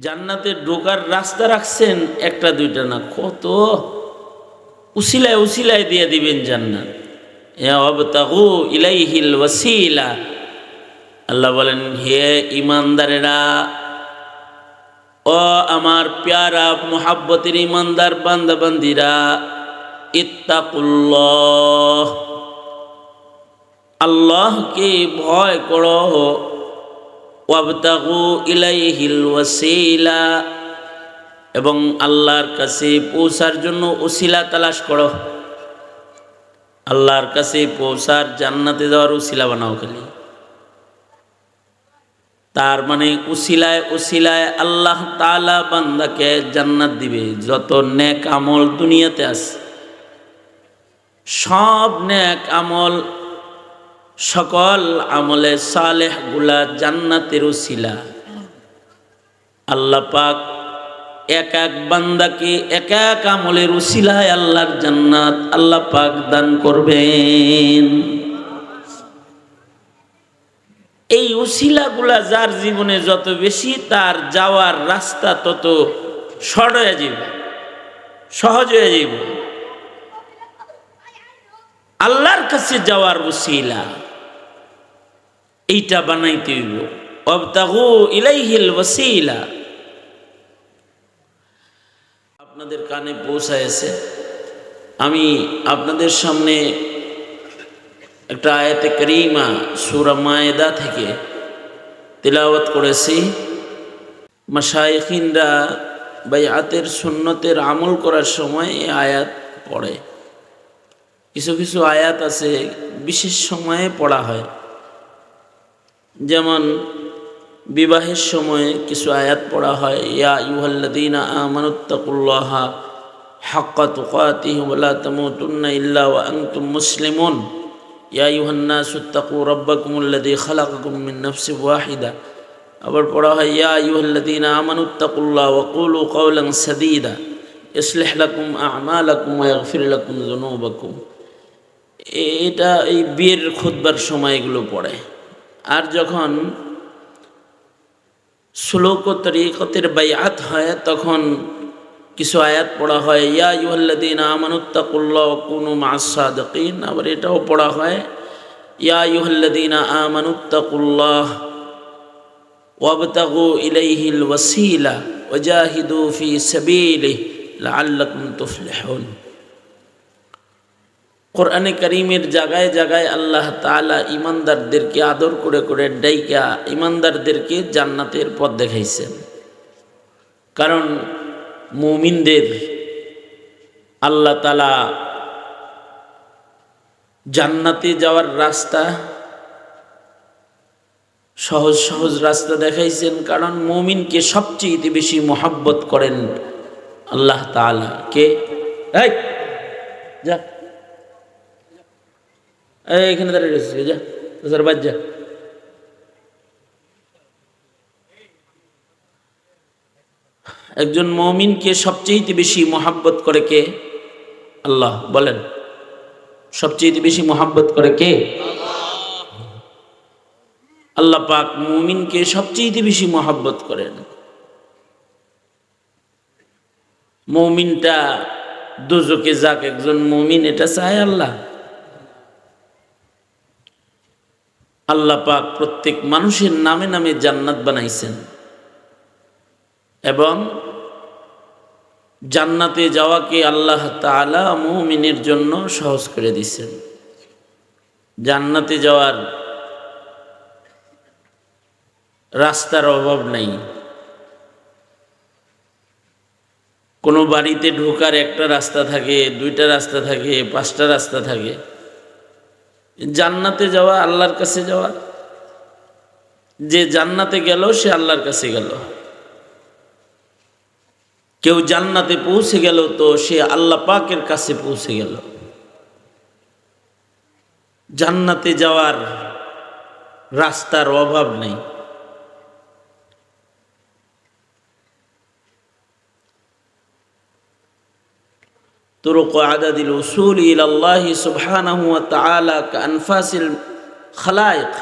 জান্নাতে ঢোকার রাস্তা রাখছেন একটা দুইটা না, কত? উসিলায় উসিলায় দিয়ে দিবেন জান্নাত। আল্লাহ বলেন, হে ইমানদারেরা, ও আমার প্যারা মোহাব্বতের ইমানদার বান্দাবান্দিরা, ইত্তাকুল্লাহ। আল্লাহকে ভয় করো। ওয়াবতাগু ইলাইহিল ওয়াসিলা। এবং আল্লাহর কাছে পৌঁছার জন্য ওসিলা তালাশ করো। আল্লাহর কাছে পৌঁছার জান্নাতে যাওয়ার উসিলা বানাও খালি। তার মানে উসিলায় উসিলায় আল্লাহ তালা বান্দাকে জান্নাত দিবে। যত নেক আমল দুনিয়াতে আছে। সব নেক আমল সকল আমলে সালেহগুলা জান্নাতের উসিলা আল্লাহ পাক এক এক বান্দাকে এক এক আমলের উসিলায় আল্লাহর জান্নাত আল্লাহ পাক দান করবেন। এই উসিলাগুলা যার জীবনে যত বেশি, তার যাওয়ার রাস্তা তত সরড হয়ে যাবে সহজ হয়ে যাবে আল্লাহর কাছে যাওয়ার উসিলা এইটা বানাইতে হইব। অবতাহু ইলাইহিল ওসিলা আপনাদের কানে পৌঁছায়ছে আমি আপনাদের সামনে একটা আয়াতে করিমা, সুরা মায়েদা থেকে তিলাওয়াত করেছি। মাসাইখিনরা বাইয়াতের সুন্নতের আমল করার সময় এই আয়াত পড়ে। কিছু কিছু আয়াত আছে, বিশেষ সময়ে পড়া হয়। যেমন বিবাহের সময় কিছু আয়াত পড়া হয়, ইয়া ইউহাল্লাদিনা আমানুত্তাকুল্লাহা হাক্কা তুকাতিহি ওয়ালা তামুতুন্না ইল্লা ওয়া আনতুম মুসলিমুন। ইয়া ইউহান্নাসু তাকু রাব্বাকুমুল্লাযী খালাকাকুম মিন নাফসিন ওয়াহিদা। আবার পড়া হয়, ইয়া ইউহাল্লাদিনা আমানুত্তাকুল্লাহ ওয়া কুলু কাওলান সাদীদা, ইসলিহ লাকুম আমালাকুম ওয়া ইয়াগফির লাকুম যুনুবাকুম। এটা এই বিয়ের খুতবার সময় এগুলো পড়ে। আর যখন শ্লোক তরিকতের বাইয়াত হয়, তখন কিছু আয়াত পড়া হয়, ইয়া ইউহাল্লাদিন আমানুত্তাকুল্লাহ কুনু মাসাদিন আবার এটাও পড়া হয়, ইয়া ইউহাল্লাদিন আমানুত্তাকুল্লাহ ওয়াবতাগু ইলাইহিল ওয়াসিলা ওয়াজাহিদু ফি সাবিলিহি লাআল্লাকুম তুফলিহুন কোরআনে করিমের জায়গায় জায়গায় আল্লাহ তালা ইমানদারদেরকে আদর করে করে ডাইকা ইমানদারদেরকে জান্নাতের পথ দেখাইছেন। কারণ মুমিনদের আল্লাহ তালা জান্নাতে যাওয়ার রাস্তা সহজ সহজ রাস্তা দেখাইছেন কারণ মুমিনকে সবচেয়ে বেশি মোহাব্বত করেন আল্লাহ তালা কে? যা। এখানে দাঁড়িয়ে রয়েছে যা স্যার বাদ যা। একজন মমিনকে সবচেয়ে বেশি মোহাব্বত করে কে? আল্লাহ, বলেন। সবচেয়ে বেশি মোহাব্বত করে কে? আল্লাহ পাক মুমিনকে সবচেয়ে বেশি মোহাব্বত করেন। মৌমিনটা দুজকে যাক, একজন মমিন এটা চায় আল্লাহ। আল্লাহ পাক প্রত্যেক মানুষের নামে নামে জান্নাত বানাইছেন। এবং জান্নাতে যাওয়াকে আল্লাহ তালা মুমিনের জন্য সহজ করে দিছেন জান্নাতে যাওয়ার রাস্তার অভাব নাই। কোনো বাড়িতে ঢোকার একটা রাস্তা থাকে, দুইটা রাস্তা থাকে, পাঁচটা রাস্তা থাকে। জান্নাতে যাওয়া আল্লাহর কাছে যাওয়া। যে জান্নাতে গেল, সে আল্লাহর কাছে গেল। কেউ জান্নাতে পৌঁছে গেল তো সে আল্লাহ পাকের কাছে পৌঁছে গেল। জান্নাতে যাওয়ার রাস্তার অভাব নেই। طرق عدد الوصول إلى الله سبحانه وتعالى كأنفاس الخلائق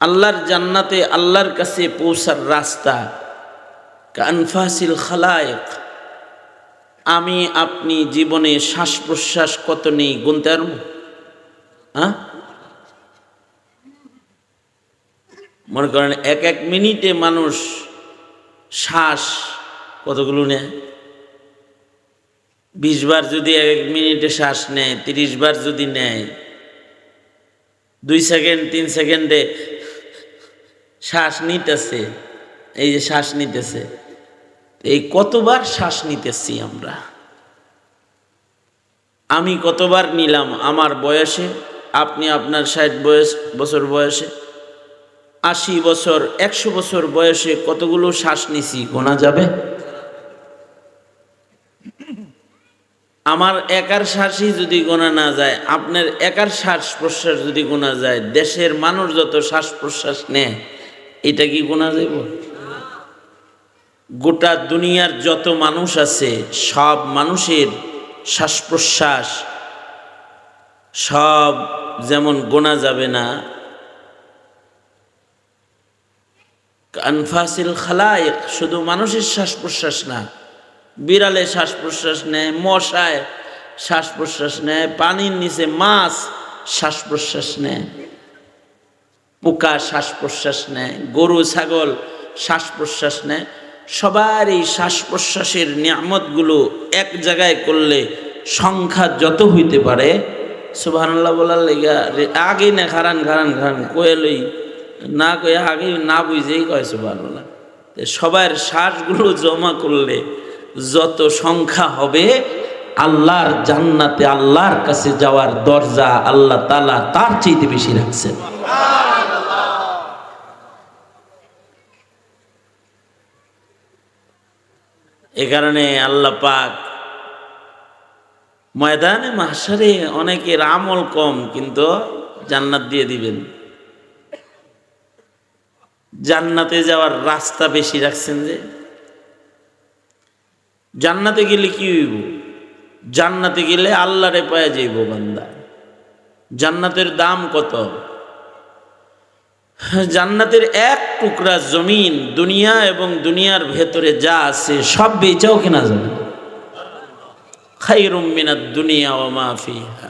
আল্লাহর জান্নাতে আল্লাহর কাছে পৌঁছার রাস্তা কানফাসিল খালায়ক আমি আপনি জীবনে শ্বাস প্রশ্বাস কত নেই গুনতে পারব হ্যাঁ মনে করেন এক এক মিনিটে মানুষ শ্বাস কতগুলো নেয় বিশ বার যদি এক মিনিটে শ্বাস নেয়, তিরিশ বার যদি নেয়, দুই সেকেন্ড, তিন সেকেন্ডে শ্বাস নিতেছে, এই যে শ্বাস নিতেছে, এই কতবার শ্বাস নিতেছি আমরা? আমি কতবার নিলাম আমার বয়সে, আপনি আপনার ষাট বয়স, বছর বয়সে, আশি বছর, একশো বছর বয়সে কতগুলো শ্বাস নিছি, গোনা যাবে? আমার একার শ্বাসই যদি গোনা না যায়, আপনার একার শ্বাস প্রশ্বাস যদি গোনা যায়, দেশের মানুষ যত শ্বাস প্রশ্বাস নেয়, এটা কি গোনা যাব গোটা দুনিয়ার যত মানুষ আছে, সব মানুষের শ্বাস প্রশ্বাস সব যেমন গোনা যাবে না। আনফাসিল খালায়ক শুধু মানুষের শ্বাস প্রশ্বাস না বিড়ালে শ্বাস প্রশ্বাস নেয়, মশায় শ্বাস প্রশ্বাস নেয়, পানির নিচে মাছ শ্বাস প্রশ্বাস নেয়, পোকা শ্বাস প্রশ্বাস নেয়, গরু, ছাগল শ্বাস প্রশ্বাস নেয়। সবার এই শ্বাস প্রশ্বাসের নিয়ামতগুলো এক জায়গায় করলে সংখ্যা যত হইতে পারে, সুবহানাল্লাহ বলার লেগা আগে না খারান খারান খারান কোয়েলই না কয়ে আগে না বুঝেই কয় সুবহানাল্লাহ। সবার শ্বাসগুলো জমা করলে যত সংখ্যা হবে, আল্লাহর জান্নাতে আল্লাহর কাছে যাওয়ার দরজা আল্লাহ তালা তার চাইতে বেশি রাখছেন। এ কারণে আল্লাহ পাক ময়দানে মাসারে অনেকের আমল কম, কিন্তু জান্নাত দিয়ে দিবেন। জান্নাতে যাওয়ার রাস্তা বেশি রাখছেন যে জান্নাতে গেলে কি হইব? জান্নাতে গেলে আল্লাহরে পায়ে যাইব বান্দা। জান্নাতের দাম কত? জান্নাতের এক টুকরা জমিন দুনিয়া এবং দুনিয়ার ভেতরে যা আছে সব বেচাও কেনা যাবে খাইরুম মিনাত দুনিয়া ও মাফিহা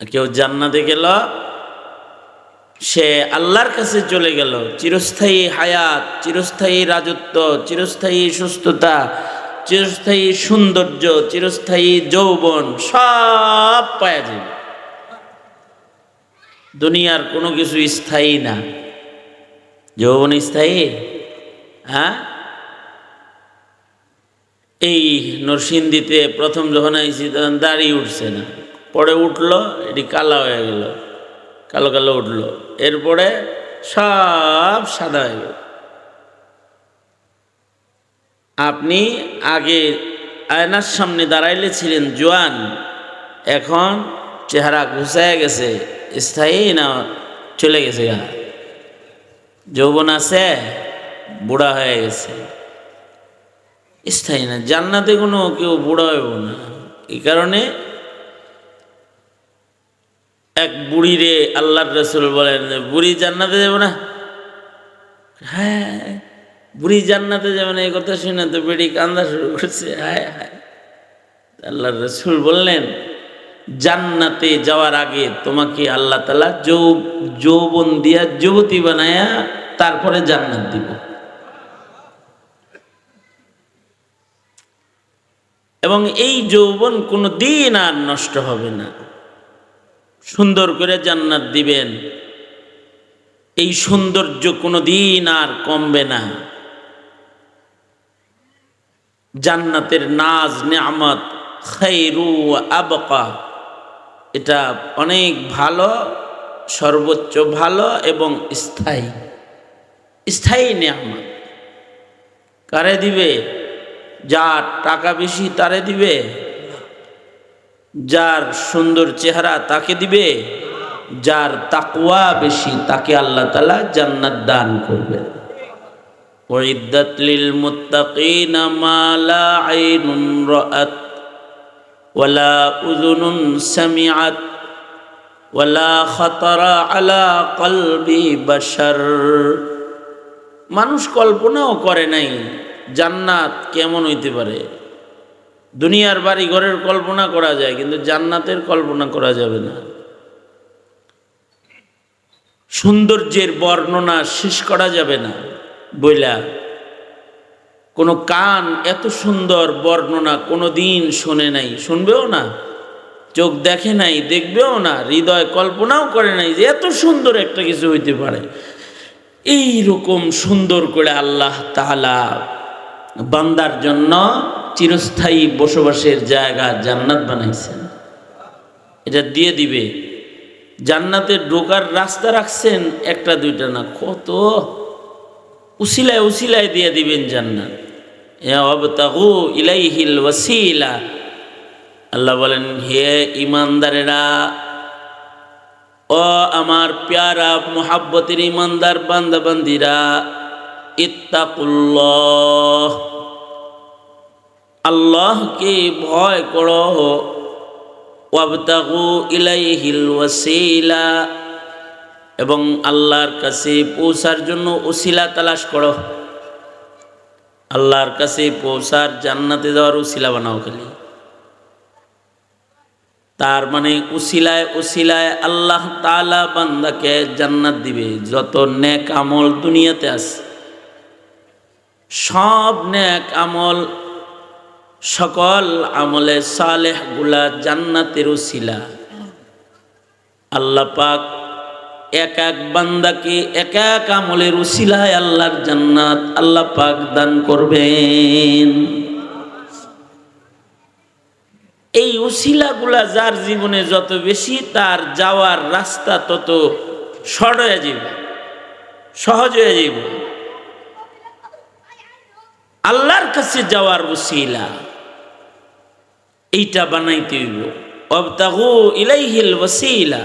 কেউ জান্নাতে গেল সে আল্লাহর কাছে চলে গেল। চিরস্থায়ী হায়াত, চিরস্থায়ী রাজত্ব, চিরস্থায়ী সুস্থতা, চিরস্থায়ী সৌন্দর্য, চিরস্থায়ী যৌবন, সব পাওয়া যাবে দুনিয়ার কোনো কিছু স্থায়ী না। যৌবন স্থায়ী? হ্যাঁ? এই নরসিংদীতে প্রথম যখন আইসি তখন দাঁড়িয়ে উঠছে না। পরে উঠল, এটি কালা হয়ে গেল। কালো কালো উঠল। এরপরে সব সাদা হয়ে গেল। আপনি আগে আয়নার সামনে দাঁড়াইলে ছিলেন জোয়ান, এখন চেহারা ঘুষায় গেছে, স্থায়ী না চলে গেছে যৌবন আছে, বুড়া হয়ে গেছে। স্থায়ী না, জান্নাতে কোনো কেউ বুড়া হইব না। এই কারণে এক বুড়ি রে আল্লাহর রসুল বলেন, বুড়ি জান্নাতে যাবে না? হ্যাঁ বুড়ি জান্নাতে যাবে না, এই কথা শুনে তো বেড়ি কান্দা শুরু করছে, হায় হায়। আল্লাহর রসুল বললেন, জান্নাতে যাওয়ার আগে তোমাকে আল্লাহ তালা যৌ যৌবন দিয়া যুবতী বানায়া তারপরে জান্নাত দিব। এবং এই যৌবন কোনো দিন আর নষ্ট হবে না। সুন্দর করে জান্নাত দিবেন। এই সৌন্দর্য কোনো দিন আর কমবে না। জান্নাতের নাজ, নেয়ামত খৈরু আবকা, এটা অনেক ভালো, সর্বোচ্চ ভালো এবং স্থায়ী। স্থায়ী নেয়ামত। কারে দিবে? যার টাকা বেশি তারে দিবে? যার সুন্দর চেহারা তাকে দিবে যার তাকুয়া বেশি তাকে আল্লাহ তালা জান্নাত দান করবে وعدت للمتقين ما لا عين رأت ولا أذن سمعت ওয়ালা খতরা আলা কলবি বাশার মানুষ কল্পনাও করে নাই জান্নাত কেমন হইতে পারে দুনিয়ার বাড়ি ঘরের কল্পনা করা যায়, কিন্তু জান্নাতের কল্পনা করা যাবে না। সৌন্দর্যের বর্ণনা শেষ করা যাবে না। বইলা, কোনো কান এত সুন্দর বর্ণনা কোনো দিন শোনে নাই। শুনবেও না, চোখ দেখে নাই, দেখবেও না, হৃদয় কল্পনাও করে নাই যে এত সুন্দর একটা কিছু হইতে পারে। এই রকম সুন্দর করে আল্লাহ তাআলা বান্দার জন্য চিরস্থায়ী বসবাসের জায়গা জান্নাত বানাইছেন এটা দিয়ে দিবে। জান্নাতের ঢোকার রাস্তা রাখছেন একটা, দুইটা না, কত? উসিলায় উসিলায় দিয়ে দিবেন জান্নাত। আল্লাহ বলেন, হে ইমানদারেরা, ও আমার প্যারা, মোহাব্বতের ইমানদার বান্দাবান্দিরা, ইত্তাকুল্লাহ। আল্লাহকে ভয় করো। ওয়াবতাগু ইলাইহিল ওয়াসিলা। এবং আল্লাহর কাছে পৌঁছার জন্য ওসিলা তালাশ করো। আল্লাহর কাছে পৌঁছার জান্নাতে যাওয়ার উসিলা বানাও খালি। তার মানে উসিলায় উসিলায় আল্লাহ তালা বান্দাকে জান্নাত দিবে। যত নেক আমল দুনিয়াতে আছে। সব নেক আমল সকল আমলে সালেহগুলা জান্নাতের উসিলা আল্লাহ পাক এক এক বান্দাকে এক এক আমলের উসিলায় আল্লাহর জান্নাত আল্লাহ পাক দান করবেন। এই উসিলাগুলা যার জীবনে যত বেশি, তার যাওয়ার রাস্তা তত সর হয়ে যাবে সহজ হয়ে যাবে আল্লাহর কাছে যাওয়ার উসিলা এইটা বানাইতে হইব। অবতাহু ইলাইহিল ওসিলা